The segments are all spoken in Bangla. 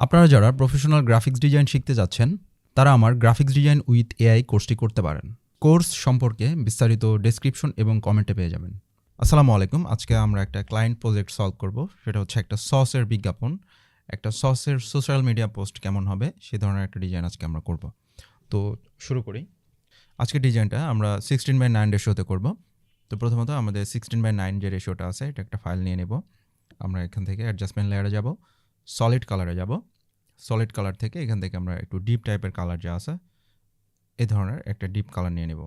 আপনারা যারা প্রফেশনাল গ্রাফিক্স ডিজাইন শিখতে যাচ্ছেন, তারা আমার গ্রাফিক্স ডিজাইন উইথ এআই কোর্সটি করতে পারেন। কোর্স সম্পর্কে বিস্তারিত ডেসক্রিপশন এবং কমেন্টে পেয়ে যাবেন। আসসালামু আলাইকুম, আজকে আমরা একটা ক্লায়েন্ট প্রজেক্ট সলভ করব। সেটা হচ্ছে একটা সসের বিজ্ঞাপন। একটা সসের সোশ্যাল মিডিয়া পোস্ট কেমন হবে, সে ধরনের একটা ডিজাইন আজকে আমরা করব। তো শুরু করি। আজকে ডিজাইনটা আমরা সিক্সটিন বাই নাইন রেশিওতে করব। তো প্রথমত আমাদের সিক্সটিন বাই নাইন যে রেশিওটা আছে, এটা একটা ফাইল নিয়ে নেব। আমরা এখান থেকে অ্যাডজাস্টমেন্ট লেয়ারে যাব। সলিড কালারে যাব। সলিড কালার থেকে এখান থেকে আমরা একটু ডিপ টাইপের কালার যা আছে এই ধরনের একটা ডিপ কালার নিয়ে নেব।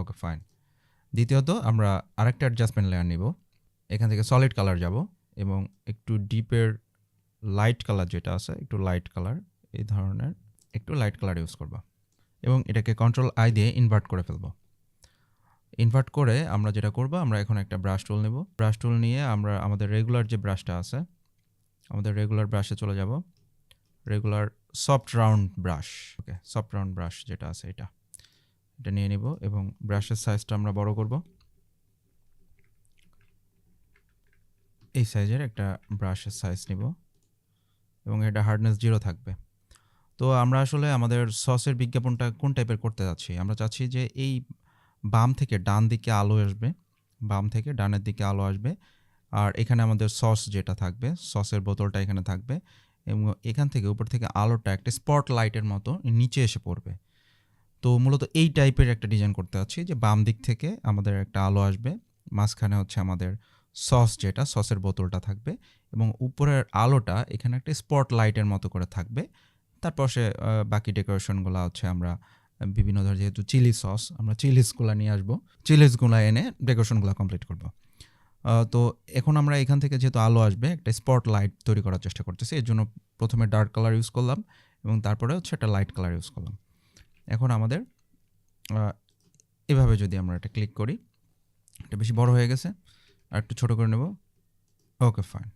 ওকে ফাইন দ্বিতীয়ত আমরা আরেকটা অ্যাডজাস্টমেন্ট লেয়ার নিব। এখান থেকে সলিড কালার যাব এবং একটু ডিপের লাইট কালার যেটা আছে, একটু লাইট কালার এই ধরনের একটু লাইট কালার ইউজ করব এবং এটাকে কন্ট্রোল আই দিয়ে ইনভার্ট করে ফেলব। ইনভার্ট করে আমরা যেটা করব, আমরা এখন একটা ব্রাশ টুল নেব। ব্রাশ টুল নিয়ে আমরা আমাদের রেগুলার যে ব্রাশটা আছে আমাদের রেগুলার ব্রাশে চলে যাব। Regular soft round brush okay soft round brush যেটা আছে এটা। এটা নিয়ে নিব এবং ব্রাশের সাইজটা আমরা বড় করব। এই সাইজের একটা ব্রাশের সাইজ নিব এবং এটা হার্ডনেস জিরো থাকবে। তো আমরা আসলে আমাদের সসের বিজ্ঞাপনটা কোন টাইপের করতে যাচ্ছি? আমরা চাচ্ছি যে এই বাম থেকে ডান দিকে আলো আসবে, বাম থেকে ডানের দিকে আলো আসবে। আর এখানে আমাদের সস যেটা থাকবে, সসের বোতলটা এখানে থাকবে এবং এখান থেকে উপর থেকে আলোটা একটা স্পট লাইটের মতো নিচে এসে পড়বে। তো মূলত এই টাইপের একটা ডিজাইন করতে যাচ্ছি যে বাম দিক থেকে আমাদের একটা আলো আসবে, মাঝখানে হচ্ছে আমাদের সস যেটা, সসের বোতলটা থাকবে এবং উপরের আলোটা এখানে একটা স্পট লাইটের মতো করে থাকবে। তারপর সে বাকি ডেকোরেশনগুলো হচ্ছে আমরা বিভিন্ন ধর যেহেতু চিলি সস, আমরা চিলিসগুলো নিয়ে আসব। চিলিসগুলো এনে ডেকোরেশনগুলো কমপ্লিট করব। তো এখন আমরা এখান থেকে যেহেতু আলো আসবে, একটা স্পট লাইট তৈরি করার চেষ্টা করতেছি। এর জন্য প্রথমে ডার্ক কালার ইউজ করলাম এবং তারপরে হচ্ছে একটা লাইট কালার ইউজ করলাম। এখন আমাদের এভাবে যদি আমরা এটা ক্লিক করি, এটা বেশি বড় হয়ে গেছে, আর একটু ছোটো করে নেব ওকে ফাইন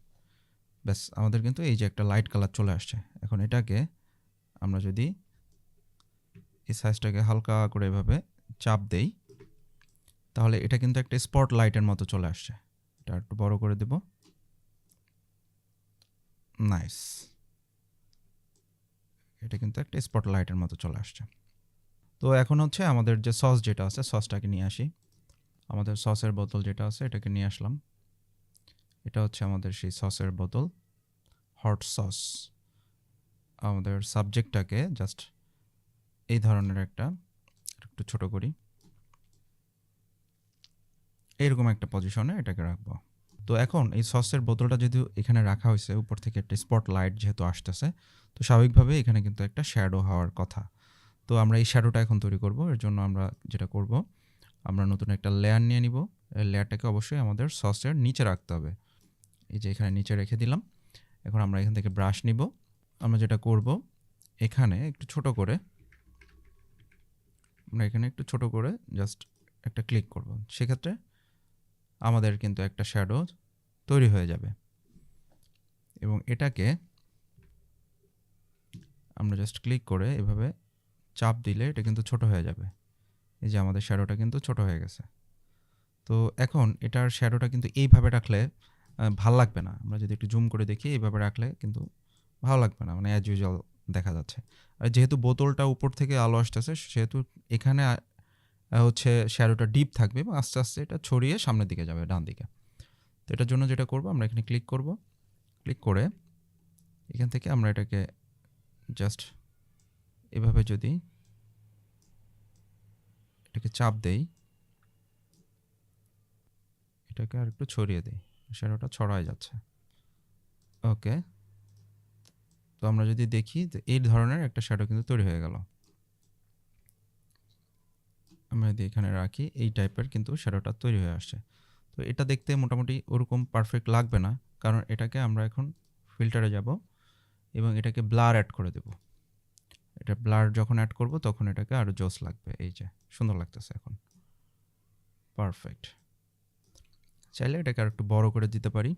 ব্যাস, আমাদের কিন্তু এই যে একটা লাইট কালার চলে আসছে। এখন এটাকে আমরা যদি এই সাইজটাকে হালকা করে এভাবে চাপ দেই, তাহলে এটা কিন্তু একটা স্পট লাইটের মতো চলে আসছে। এটা একটু বড় করে দেব। নাইস এটা কিন্তু একটা স্পট লাইটের মতো চলে আসছে। তো এখন হচ্ছে আমাদের যে সস যেটা আছে সসটাকে নিয়ে আসি। আমাদের সসের বোতল যেটা আছে, এটাকে নিয়ে আসলাম। এটা হচ্ছে আমাদের সেই সসের বোতল। হট সস আমাদের সাবজেক্টটাকে জাস্ট এই ধরনের একটা, একটু ছোট করি। এইরকম একটা পজিশনে এটাকে রাখব। তো এখন এই সসের বোতলটা যদি এখানে রাখা হয়েছে, উপর থেকে একটা স্পট লাইট যেহেতু আসতেছে, তো স্বাভাবিকভাবে এখানে কিন্তু একটা শ্যাডো হওয়ার কথা। তো আমরা এই শ্যাডোটা এখন তৈরি করব, এর জন্য আমরা যেটা করব, আমরা নতুন একটা লেয়ার নিয়ে নিব। এই লেয়ারটাকে অবশ্যই আমাদের সসের নিচে রাখতে হবে। এই যে এখানে নিচে রেখে দিলাম। এখন আমরা এখান থেকে ব্রাশ নিব। আমরা যেটা করব, এখানে একটু ছোট করে, আমরা এখানে একটু ছোট করে জাস্ট একটা ক্লিক করব। সেক্ষেত্রে আমাদের কিন্তু একটা শ্যাডো তৈরি হয়ে যাবে। এবং এটাকে আমরা জাস্ট ক্লিক করে এভাবে চাপ দিলে এটা কিন্তু ছোট হয়ে যাবে। এই যে আমাদের শ্যাডোটা কিন্তু ছোট হয়ে গেছে। তো এখন এটার শ্যাডোটা কিন্তু এইভাবে রাখলে ভালো লাগবে না। আমরা যদি একটু জুম করে দেখি, এইভাবে রাখলে কিন্তু ভালো লাগবে না। মানে অ্যাজ ইউজুয়াল দেখা যাচ্ছে। আর যেহেতু বোতলটা উপর থেকে আলো আসতেছে, সেহেতু এখানে হচ্ছে শ্যাডোটা ডিপ থাকবে এবং আস্তে আস্তে এটা ছড়িয়ে সামনের দিকে যাবে, ডান দিকে। তো এটার জন্য যেটা করব, আমরা এখানে ক্লিক করব। ক্লিক করে এখান থেকে আমরা এটাকে জাস্ট এভাবে যদি এটাকে চাপ দেই, এটাকে আর একটু ছড়িয়ে দিই শ্যাডোটা ছড়ায় যাচ্ছে। ওকে তো আমরা যদি দেখি যে এই ধরনের একটা শ্যাডো কিন্তু তৈরি হয়ে গেল। আমরা যদি এখানে রাখি, এই টাইপের কিন্তু শ্যাডোটা তৈরি হয়ে আসছে। তো এটা দেখতে মোটামুটি ওরকম পারফেক্ট লাগবে না, কারণ এটাকে আমরা এখন ফিল্টারে যাব এবং এটাকে ব্লার অ্যাড করে দেব। এটা ব্লার যখন অ্যাড করব, তখন এটাকে আরও জোস লাগবে, এই যে, সুন্দর লাগতেছে এখন। পারফেক্ট চাইলে এটাকে আর একটু বড় করে দিতে পারি।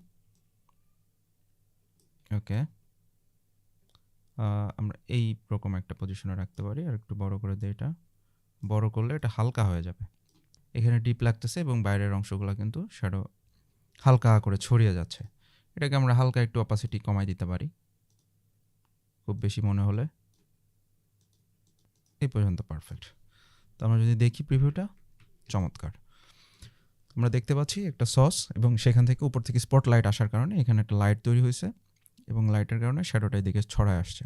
ওকে আমরা এই রকম একটা পজিশনে রাখতে পারি, আর একটু বড় করে দিই এটা। বড় করলে এটা হালকা হয়ে যাবে। এখানে ডিপ লাগতেছে এবং বাইরের অংশগুলো কিন্তু শ্যাডো হালকা করে ছড়িয়ে যাচ্ছে। এটাকে আমরা হালকা একটু অপাসিটি কমাই দিতে পারি। খুব বেশি মনে হলে এই পর্যন্ত পারফেক্ট তো আমরা যদি দেখি প্রিভিউটা চমৎকার। আমরা দেখতে পাচ্ছি একটা সস এবং সেখান থেকে উপর থেকে স্পট লাইট আসার কারণে এখানে একটা লাইট তৈরি হয়েছে এবং লাইটের কারণে শ্যাডোটা এদিকে ছড়ায় আসছে।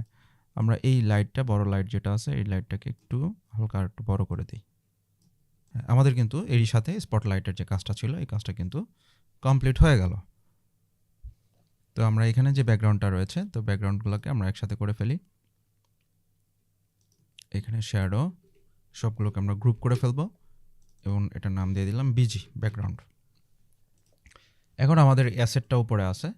আমরা এই লাইটটা বড় লাইট যেটা আছে এই লাইটটাকে একটু হালকা একটু বড় করে দিই। হ্যাঁ, আমাদের কিন্তু এরই সাথে স্পট লাইটের যে কাজটা ছিল এই কাজটা কিন্তু কমপ্লিট হয়ে গেল। তো আমরা এখানে যে ব্যাকগ্রাউন্ডটা রয়েছে তো ব্যাকগ্রাউন্ডগুলোকে আমরা একসাথে করে ফেলি। এখানে শ্যাডো সবগুলোকে আমরা গ্রুপ করে ফেলব এবং এটা নাম দিয়ে দিলাম বিজি ব্যাকগ্রাউন্ড এখন আমাদের অ্যাসেটটা উপরে আছে।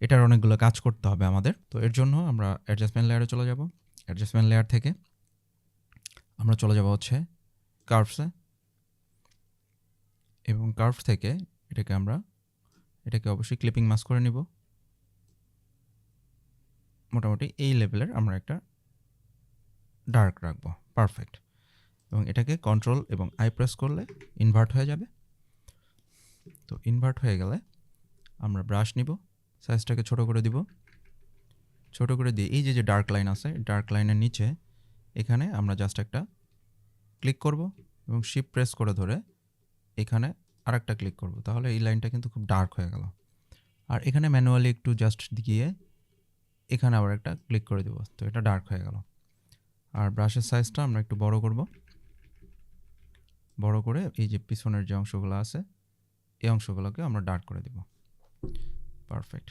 এটার অনেকগুলো কাজ করতে হবে আমাদের। তো এর জন্য আমরা অ্যাডজাস্টমেন্ট লেয়ারে চলে যাব। অ্যাডজাস্টমেন্ট লেয়ার থেকে আমরা চলে যাব হচ্ছে কার্ভসে এবং কার্ভ থেকে এটাকে আমরা, এটাকে অবশ্যই ক্লিপিং মাস করে নিব। মোটামুটি এই লেভেলের আমরা একটা ডার্ক রাখব। পারফেক্ট এবং এটাকে কন্ট্রোল এবং আই প্রেস করলে ইনভার্ট হয়ে যাবে। তো ইনভার্ট হয়ে গেলে আমরা ব্রাশ নিব। সাইজটাকে ছোট করে দিব। ছোট করে দিয়ে এই যে যে ডার্ক লাইন আছে ডার্ক লাইনের নিচে এখানে আমরা জাস্ট একটা ক্লিক করব এবং শিপ প্রেস করে ধরে এখানে আরেকটা ক্লিক করব। তাহলে এই লাইনটা কিন্তু খুব ডার্ক হয়ে গেল। আর এখানে ম্যানুয়ালি একটু জাস্ট গিয়ে এখানে আবার একটা ক্লিক করে দেবো। তো এটা ডার্ক হয়ে গেল। আর ব্রাশের সাইজটা আমরা একটু বড় করব। বড় করে এই যে পিছনের যে অংশগুলো আছে, এই অংশগুলোকে আমরা ডার্ক করে দেব। পারফেক্ট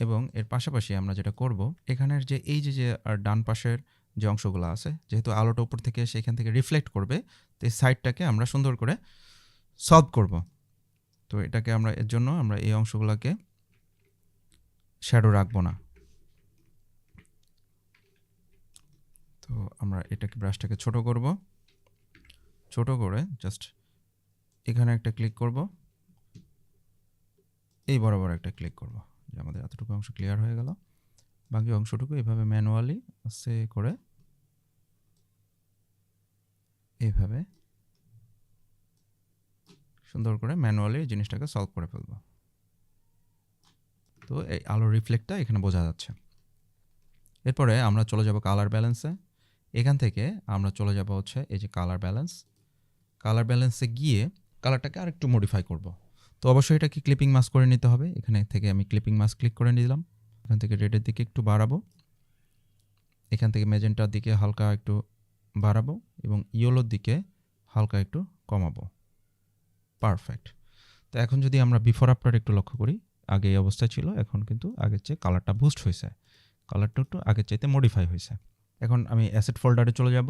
এবং এর পাশাপাশি আমরা যেটা করব, এখানের যে, এই যে যে আর ডান পাশের যে অংশগুলো আছে, যেহেতু আলোটা উপর থেকে সেখান থেকে রিফ্লেক্ট করবে, তো এই সাইডটাকে আমরা সুন্দর করে সলভ করব। তো এটাকে আমরা, এর জন্য আমরা এই অংশগুলোকে শ্যাডো রাখব না। তো আমরা এটাকে ব্রাশটাকে ছোট করব। ছোট করে জাস্ট এখানে একটা ক্লিক করব। এই বরাবর একটা ক্লিক করব, যে আমাদের এতটুকু অংশ ক্লিয়ার হয়ে গেল। বাকি অংশটুকু এভাবে ম্যানুয়ালি আস্তে করে এইভাবে সুন্দর করে ম্যানুয়ালি জিনিসটাকে সলভ করে ফেলব। তো এই আলোর রিফ্লেক্টটা এখানে বোঝা যাচ্ছে। এরপরে আমরা চলে যাব কালার ব্যালেন্সে এখান থেকে আমরা চলে যাব হচ্ছে এই যে কালার ব্যালেন্স কালার ব্যালেন্সে গিয়ে কালারটাকে আরেকটু মডিফাই করব। তো অবশ্যই এটাকে ক্লিপিং মাস্ক করে নিতে হবে। এখানে থেকে আমি ক্লিপিং মাস্ক ক্লিক করে নিলাম। এখান থেকে রেডের দিকে একটু বাড়াবো। এখান থেকে মেজেন্টার দিকে হালকা একটু বাড়াবো এবং ইয়েলোর দিকে হালকা একটু কমাবো। পারফেক্ট তো এখন যদি আমরা বিফোর আফটার একটু লক্ষ্য করি, আগে এই অবস্থায় ছিল, এখন কিন্তু আগের চেয়ে কালারটা বুস্ট হয়েছে। কালারটা একটু আগের চাইতে মডিফাই হয়েছে। এখন আমি অ্যাসেট ফোল্ডারে চলে যাব।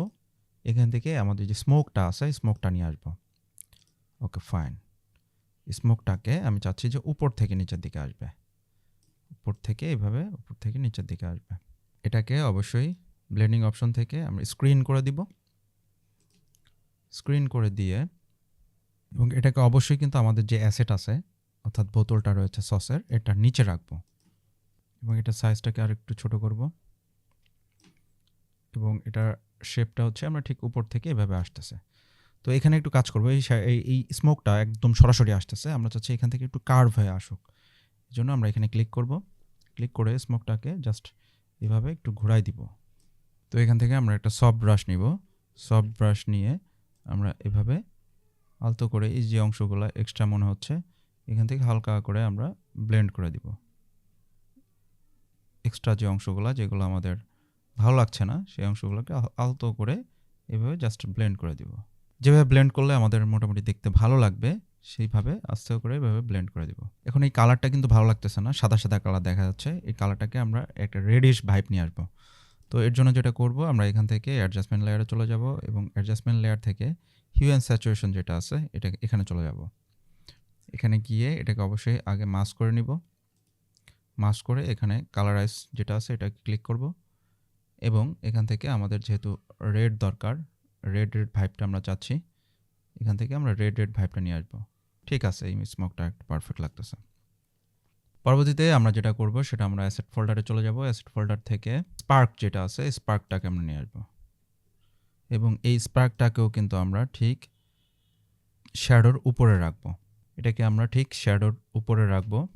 এখান থেকে আমাদের যে স্মোকটা আছে স্মোকটা নিয়ে আসব। ওকে ফাইন স্মোকটাকে আমি চাচ্ছি যে উপর থেকে নিচের দিকে আসবে। উপর থেকে এভাবে উপর থেকে নিচের দিকে আসবে। এটাকে অবশ্যই ব্লেন্ডিং অপশন থেকে আমরা স্ক্রিন করে দিব। স্ক্রিন করে দিয়ে এবং এটাকে অবশ্যই কিন্তু আমাদের যে অ্যাসেট আছে, অর্থাৎ বোতলটা রয়েছে সসের, এটা নিচে রাখব। এবং এটা সাইজটাকে আর একটু ছোট করব। এবং এটার শেপটা হচ্ছে আমরা ঠিক উপর থেকে এভাবে আসতেছে। তো এখানে একটু কাজ করব। এই এই স্মোকটা একদম সরাসরি আসতেছে। আমরা চাচ্ছি এখান থেকে একটু কার্ভ হয়ে আসুক। এই জন্য আমরা এখানে ক্লিক করব। ক্লিক করে স্মোকটাকে জাস্ট এভাবে একটু ঘোরাই দিব। তো এখান থেকে আমরা একটা সফট ব্রাশ নিব। সফট ব্রাশ নিয়ে আমরা এভাবে আলতো করে এই যে অংশগুলো এক্সট্রা মনে হচ্ছে, এখান থেকে হালকা করে আমরা ব্লেন্ড করে দিব। এক্সট্রা যে অংশগুলো যেগুলো আমাদের ভালো লাগছে না, সেই অংশগুলোকে আলতো করে এভাবে জাস্ট ব্লেন্ড করে দিব। যেভাবে ব্লেন্ড করলে আমাদের মোটামুটি দেখতে ভালো লাগবে, সেইভাবে আস্তে করে এভাবে ব্লেন্ড করে দিব। এখন এই কালারটা কিন্তু ভালো লাগতেছে না, সাদা সাদা কালার দেখা যাচ্ছে। এই কালারটাকে আমরা একটা রেডিশ ভাইব নিয়ে আসব। তো এর জন্য যেটা করব, আমরা এখান থেকে অ্যাডজাস্টমেন্ট লেয়ারে চলে যাব এবং অ্যাডজাস্টমেন্ট লেয়ার থেকে হিউ অ্যান্ড যেটা আছে, এটা এখানে চলে যাব। এখানে গিয়ে এটাকে অবশ্যই আগে মাস্ক করে নিব। মাস্ক করে এখানে কালারাইজ যেটা আছে এটা ক্লিক করব। এবং এখান থেকে আমাদের যেহেতু রেড দরকার রেড রেড ভাইবটা আমরা চাচ্ছি। এখান থেকে আমরা রেড রেড ভাইবটা নিয়ে আসব। ঠিক আছে, এই স্মোকটা একটা পারফেক্ট লাগতেছে। পরবর্তীতে আমরা যেটা করব, সেটা আমরা অ্যাসেট ফোল্ডারে চলে যাব। অ্যাসেট ফোল্ডার থেকে স্পার্ক যেটা আছে স্পার্কটাকে আমরা নিয়ে আসব। এবং এই স্পার্কটাকেও কিন্তু আমরা ঠিক শ্যাডোর উপরে রাখব। এটাকে আমরা ঠিক শ্যাডোর উপরে রাখব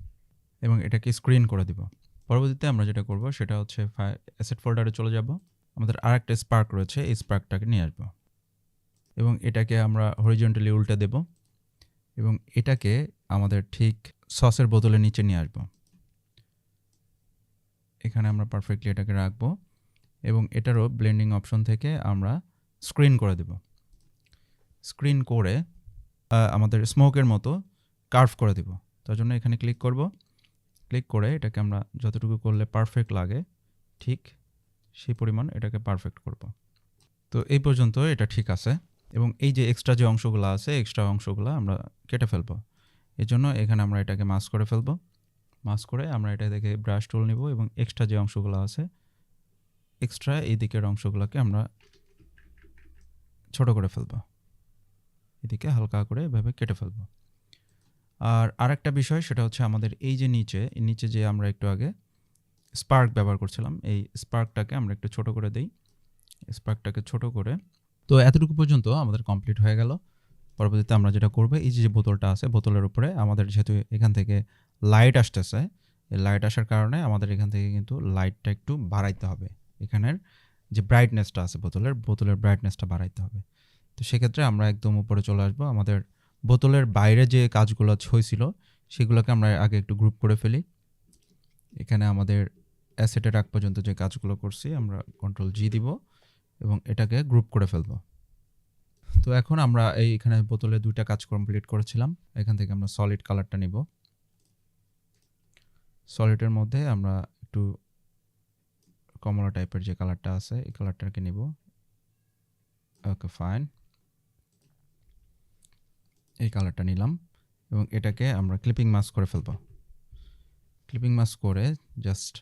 এবং এটাকে স্ক্রিন করে দিব। পরবর্তীতে আমরা যেটা করব, সেটা হচ্ছে অ্যাসেট ফোল্ডারে চলে যাব। আমাদের আর একটা স্পার্ক রয়েছে, এই স্পার্কটাকে নিয়ে আসব। এবং এটাকে আমরা হরিজন্টালি উল্টে দেব এবং এটাকে আমাদের ঠিক সসের বোতলের নিচে নিয়ে আসব। এখানে আমরা পারফেক্টলি এটাকে রাখব এবং এটারও ব্লেন্ডিং অপশন থেকে আমরা স্ক্রিন করে দেব। স্ক্রিন করে আমাদের স্মোকের মতো কার্ভ করে দেব। তার জন্য এখানে ক্লিক করব। ক্লিক করে এটাকে আমরা যতটুকু করলে পারফেক্ট লাগে, ঠিক সেই পরিমাণ এটাকে পারফেক্ট করব। তো এই পর্যন্ত এটা ঠিক আছে। এবং এই যে এক্সট্রা যে অংশগুলো আছে এক্সট্রা অংশগুলো আমরা কেটে ফেলব। এই জন্য এখানে আমরা এটাকে মাস করে ফেলব। মাস করে আমরা এটা থেকে ব্রাশ টুল নিব এবং এক্সট্রা যে অংশগুলো আছে এক্সট্রা এই দিকের অংশগুলোকে আমরা ছোট করে ফেলব। এদিকে হালকা করে এভাবে কেটে ফেলব। আর আরেকটা বিষয় সেটা হচ্ছে আমাদের এই যে নিচে নিচে যে আমরা একটু আগে স্পার্ক ব্যবহার করছিলাম। এই স্পার্কটাকে আমরা একটু ছোট করে দেই। স্পার্কটাকে ছোট করে। তো এতটুকু পর্যন্ত আমাদের কমপ্লিট হয়ে গেল। পরবর্তীতে আমরা যেটা করব, এই যে বোতলটা আছে, বোতলের উপরে আমাদের যেহেতু এখান থেকে লাইট আসতেছে, এই লাইট আসার কারণে আমাদের এখান থেকে কিন্তু লাইটটা একটু বাড়াইতে হবে। এখানের যে ব্রাইটনেসটা আছে বোতলের বোতলের ব্রাইটনেসটা বাড়াইতে হবে। তো সেক্ষেত্রে আমরা একদম উপরে চলে আসব। আমাদের বোতলের বাইরে যে কাজগুলো হয়েছিল, সেগুলোকে আমরা আগে একটু গ্রুপ করে ফেলি। এখানে আমাদের অ্যাসেটের আগ পর্যন্ত যে কাজগুলো করছি, আমরা কন্ট্রোল জি দিব এবং এটাকে গ্রুপ করে ফেলব। তো এখন আমরা এই এখানে বোতলে দুইটা কাজ কমপ্লিট করেছিলাম। এখান থেকে আমরা সলিড কালারটা নিব। সলিডের মধ্যে আমরা একটু কমলা টাইপের যে কালারটা আছে, এই কালারটাকে নিব। ওকে ফাইন এই কালারটা নিলাম এবং এটাকে আমরা ক্লিপিং মাস্ক করে ফেলব। ক্লিপিং মাস্ক করে জাস্ট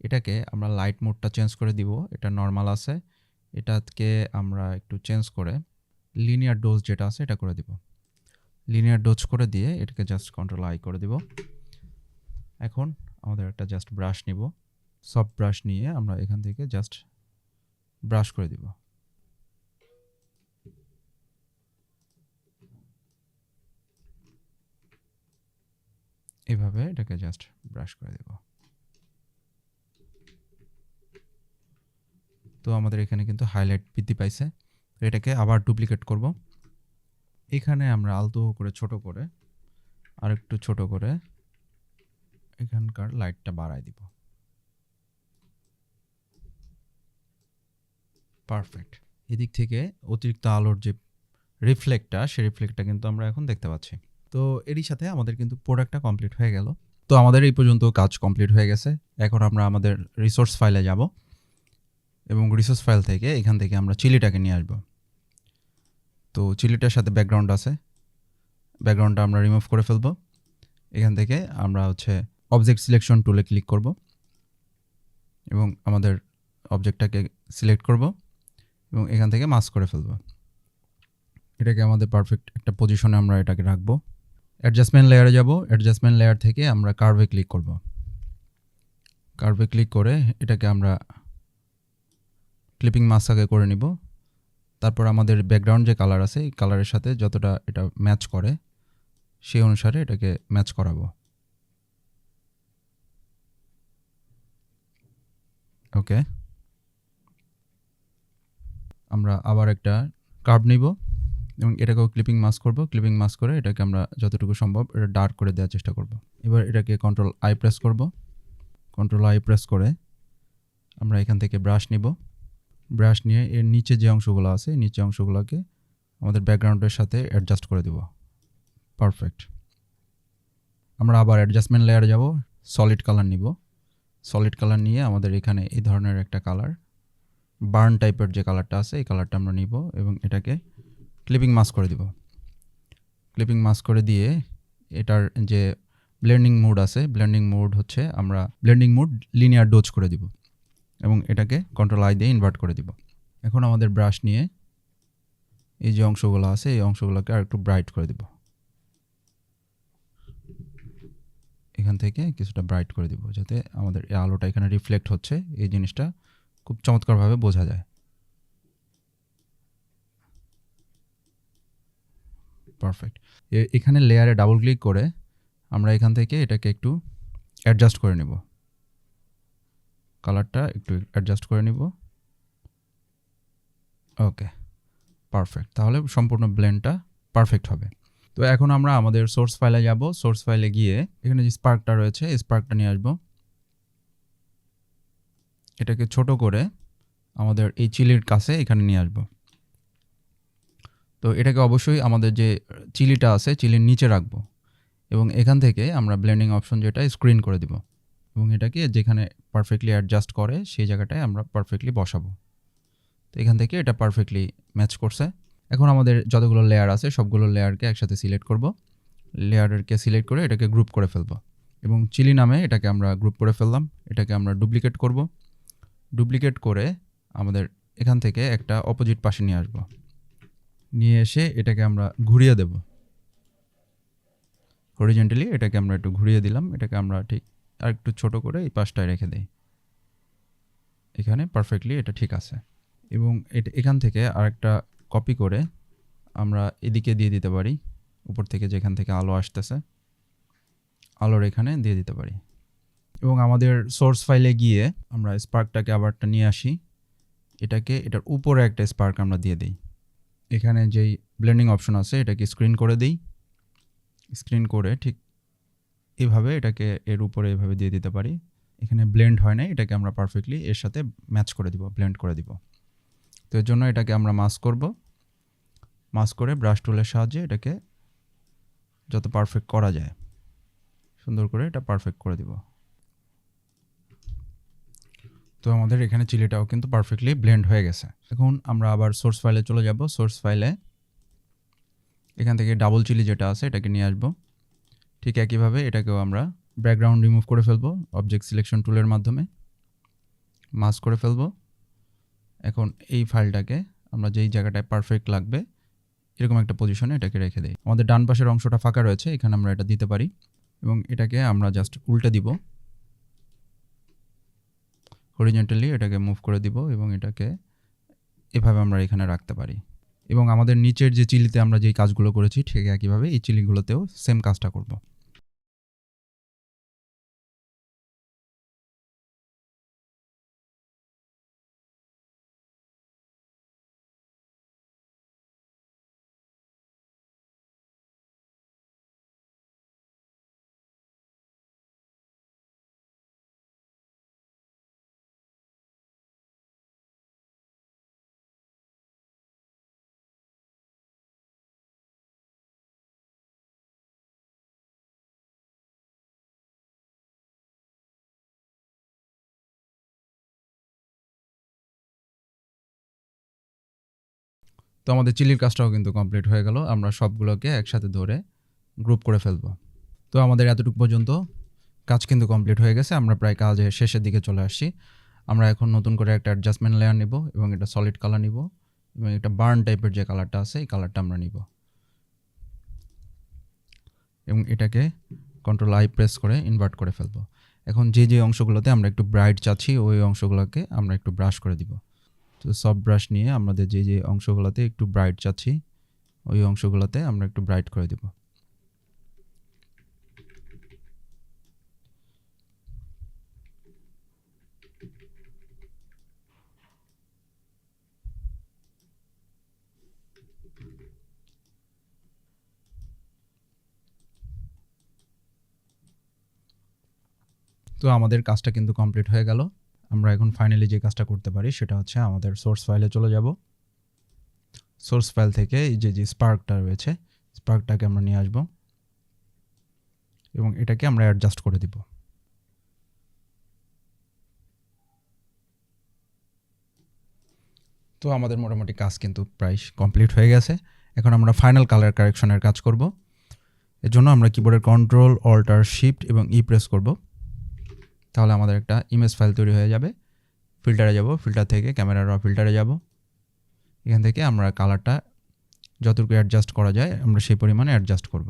এটাকে আমরা লাইট মোডটা চেঞ্জ করে দিব, এটা নর্মাল আছে। এটাকে আমরা একটু চেঞ্জ করে লিনিয়ার ডোজ যেটা আছে, এটা করে দিব। লিনিয়ার ডোজ করে দিয়ে এটাকে জাস্ট কন্ট্রোল আই করে দিব। এখন আমাদের একটা জাস্ট ব্রাশ নিব। সব ব্রাশ নিয়ে আমরা এখান থেকে জাস্ট ব্রাশ করে দিব। এভাবে এটাকে জাস্ট ব্রাশ করে দেব। তো আমাদের এখানে কিন্তু হাইলাইট বৃদ্ধি পাইছে। এটাকে আবার ডুপ্লিকেট করব। এখানে আমরা আলতো করে, ছোট করে আর একটু ছোট করে এখানকার লাইটটা বাড়াই দিব। পারফেক্ট এদিক থেকে অতিরিক্ত আলোর যে রিফ্লেক্টটা সেই রিফ্লেক্টটা কিন্তু আমরা এখন দেখতে পাচ্ছি। তো এরই সাথে আমাদের কিন্তু প্রোডাক্টটা কমপ্লিট হয়ে গেল। তো আমাদের এই পর্যন্ত কাজ কমপ্লিট হয়ে গেছে। এখন আমরা আমাদের রিসোর্স ফাইলে যাব। এবং রিসোর্স ফাইল থেকে এখান থেকে আমরা চিলিটাকে নিয়ে আসব। তো চিলিটার সাথে ব্যাকগ্রাউন্ড আছে। ব্যাকগ্রাউন্ডটা আমরা রিমুভ করে ফেলব। এখান থেকে আমরা হচ্ছে অবজেক্ট সিলেকশন টুলে ক্লিক করব এবং আমাদের অবজেক্টটাকে সিলেক্ট করব এবং এখান থেকে মাস্ক করে ফেলব। এটাকে আমাদের পারফেক্ট একটা পজিশনে আমরা এটাকে রাখব। অ্যাডজাস্টমেন্ট লেয়ারে যাব। অ্যাডজাস্টমেন্ট লেয়ার থেকে আমরা কার্ভে ক্লিক করব। কার্ভে ক্লিক করে এটাকে আমরা ক্লিপিং মাস্ক আগে করে নিব। তারপর আমাদের ব্যাকগ্রাউন্ড যে কালার আছে, এই কালারের সাথে যতটা এটা ম্যাচ করে, সেই অনুসারে এটাকে ম্যাচ করাবো। ওকে আমরা আবার একটা কার্ভ নিব এবং এটাকেও ক্লিপিং মাস্ক করব। ক্লিপিং মাস্ক করে এটাকে আমরা যতটুকু সম্ভব এটা ডার্ক করে দেওয়ার চেষ্টা করব। এবার এটাকে কন্ট্রোল আই প্রেস করব। কন্ট্রোল আই প্রেস করে আমরা এখান থেকে ব্রাশ নিব। ব্রাশ নিয়ে এর নিচে যে অংশগুলো আছে নিচে অংশগুলোকে আমাদের ব্যাকগ্রাউন্ডের সাথে অ্যাডজাস্ট করে দেব। পারফেক্ট আমরা আবার অ্যাডজাস্টমেন্ট লেয়ারে যাব সলিড কালার নিব। সলিড কালার নিয়ে আমাদের এখানে এই ধরনের একটা কালার বার্ন টাইপের যে কালারটা আছে, এই কালারটা আমরা নিব এবং এটাকে ক্লিপিং মাস্ক করে দিব। ক্লিপিং মাস্ক করে দিয়ে এটার যে ব্লেন্ডিং মোড আছে ব্লেন্ডিং মোড হচ্ছে আমরা ব্লেন্ডিং মোড লিনিয়ার ডোজ করে দিব। এবং এটাকে কন্ট্রোল আই দিয়ে ইনভার্ট করে দিব। এখন আমাদের ব্রাশ নিয়ে এই যে অংশগুলো আছে, এই অংশগুলোকে আর একটু ব্রাইট করে দিব। এখান থেকে কিছুটা ব্রাইট করে দিব, যাতে আমাদের এই আলোটা এখানে রিফ্লেক্ট হচ্ছে। এই জিনিসটা খুব চমৎকারভাবে বোঝা যায়। পারফেক্ট এখানে লেয়ারে ডাবল ক্লিক করে আমরা এখান থেকে এটাকে একটু অ্যাডজাস্ট করে নেব। কালারটা একটু অ্যাডজাস্ট করে নিব। ওকে পারফেক্ট তাহলে সম্পূর্ণ ব্লেন্ডটা পারফেক্ট হবে। তো এখন আমরা আমাদের সোর্স ফাইলে যাব। সোর্স ফাইলে গিয়ে এখানে যে স্পার্কটা রয়েছে স্পার্কটা নিয়ে আসব। এটাকে ছোট করে আমাদের এই চিলির কাছে এখানে নিয়ে আসব। তো এটাকে অবশ্যই আমাদের যে চিলিটা আছে, চিলির নিচে রাখব। এবং এখান থেকে আমরা ব্লেন্ডিং অপশন যেটা স্ক্রিন করে দিব। এবং এটাকে যেখানে পারফেক্টলি অ্যাডজাস্ট করে, সেই জায়গাটায় আমরা পারফেক্টলি বসাবো। তো এখান থেকে এটা পারফেক্টলি ম্যাচ করছে। এখন আমাদের যতগুলো লেয়ার আছে, সবগুলো লেয়ারকে একসাথে সিলেক্ট করব। লেয়ারকে সিলেক্ট করে এটাকে গ্রুপ করে ফেলব এবং চিলি নামে এটাকে আমরা গ্রুপ করে ফেললাম। এটাকে আমরা ডুপ্লিকেট করব। ডুপ্লিকেট করে আমাদের এখান থেকে একটা অপোজিট পাশে নিয়ে আসব। নিয়ে এসে এটাকে আমরা ঘুরিয়ে দেব। হরিজেন্টালি এটাকে আমরা একটু ঘুরিয়ে দিলাম। এটাকে আমরা ঠিক আর একটু ছোট করে এই পাশটায় রেখে দেই। এখানে পারফেক্টলি এটা ঠিক আছে। এবং এটা, এখান থেকে আরেকটা কপি করে আমরা এদিকে দিয়ে দিতে পারি। উপর থেকে যেখান থেকে আলো আসতেছে, আলোর এখানে দিয়ে দিতে পারি। এবং আমাদের সোর্স ফাইলে গিয়ে আমরা স্পার্কটাকে আবারটা নিয়ে আসি। এটাকে, এটার উপরে একটা স্পার্ক আমরা দিয়ে দিই। এখানে যেই ব্লেন্ডিং অপশন আছে, এটাকে স্ক্রিন করে দিই। স্ক্রিন করে ঠিক এভাবে এটাকে এর উপরে এভাবে দিয়ে দিতে পারি। এখানে ব্লেন্ড হয় না এটাকে আমরা পারফেক্টলি এর সাথে ম্যাচ করে দিব ব্লেন্ড করে দিব। তো এর জন্য এটাকে আমরা মাস্ক করব। মাস্ক করে ব্রাশ টুলের সাহায্যে এটাকে যত পারফেক্ট করা যায়, সুন্দর করে এটা পারফেক্ট করে দিব। তো আমাদের এখানে চিলিটাও কিন্তু পারফেক্টলি ব্লেন্ড হয়ে গেছে। এখন আমরা আবার সোর্স ফাইলে চলে যাব। সোর্স ফাইলে এখান থেকে ডাবল চিলি যেটা আছে, এটাকে নিয়ে আসব। ঠিক একইভাবে এটাকেও আমরা ব্যাকগ্রাউন্ড রিমুভ করে ফেলব অবজেক্ট সিলেকশন টুলের মাধ্যমে। মাস্ক করে ফেলব। এখন এই ফাইলটাকে আমরা যেই জায়গাটায় পারফেক্ট লাগবে, এরকম একটা পজিশনে এটাকে রেখে দিই। আমাদের ডান পাশের অংশটা ফাঁকা রয়েছে, এখানে আমরা এটা দিতে পারি। এবং এটাকে আমরা জাস্ট উল্টে দিব। হরিজেন্টালি এটাকে মুভ করে দিব এবং এটাকে এভাবে আমরা এখানে রাখতে পারি। এবং আমাদের নিচের যে চিলিতে আমরা যেই কাজগুলো করেছি, ঠিক একইভাবে এই চিলিগুলোতেও সেম কাজটা করব। তো আমাদের চিলির কাজটাও কিন্তু কমপ্লিট হয়ে গেল। আমরা সবগুলোকে একসাথে ধরে গ্রুপ করে ফেলব। তো আমাদের এতটুকু পর্যন্ত কাজ কিন্তু কমপ্লিট হয়ে গেছে। আমরা প্রায় কাজের শেষের দিকে চলে আসছি। আমরা এখন নতুন করে একটা অ্যাডজাস্টমেন্ট লেয়ার নিব এবং এটা সলিড কালার নিব এবং এটা বার্ন টাইপের যে কালারটা আছে, এই কালারটা আমরা নিব। এবং এটাকে কন্ট্রোল আই প্রেস করে ইনভার্ট করে ফেলব। এখন যে যে অংশগুলোতে আমরা একটু ব্রাইট চাচ্ছি, ওই অংশগুলোকে আমরা একটু ব্রাশ করে দিব। তো সব ব্রাশ নিয়ে আমাদের যে যে অংশগুলোতে একটু ব্রাইট চাচ্ছি, ওই অংশগুলোতে আমরা একটু ব্রাইট করে দিব। তো আমাদের কাজটা কিন্তু কমপ্লিট হয়ে গেল। আমরা এখন ফাইনালি যে কাজটা করতে পারি সেটা হচ্ছে আমাদের সোর্স ফাইলে চলে যাব। সোর্স ফাইল থেকে এই যে যে স্পার্কটা রয়েছে স্পার্কটাকে আমরা নিয়ে আসব এবং এটাকে আমরা অ্যাডজাস্ট করে দিব। তো আমাদের মোটামুটি কাজ কিন্তু প্রায় কমপ্লিট হয়ে গেছে। এখন আমরা ফাইনাল কালার কারেকশনের কাজ করব। এর জন্য আমরা কিবোর্ডের কন্ট্রোল অল্টার শিফট এবং ই প্রেস করব। তাহলে আমাদের একটা ইমেজ ফাইল তৈরি হয়ে যাবে। ফিল্টারে যাব ফিল্টার থেকে ক্যামেরা র ফিল্টারে যাব। এখান থেকে আমরা কালারটা যতটুকু অ্যাডজাস্ট করা যায়, আমরা সেই পরিমাণে অ্যাডজাস্ট করব।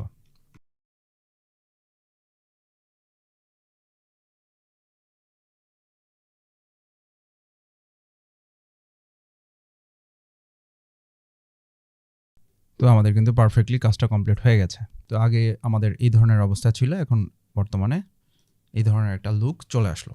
তো আমাদের কিন্তু পারফেক্টলি কাজটা কমপ্লিট হয়ে গেছে। তো আগে আমাদের এই ধরনের অবস্থা ছিল, এখন বর্তমানে এই ধরনের একটা লুক চলে আসলো।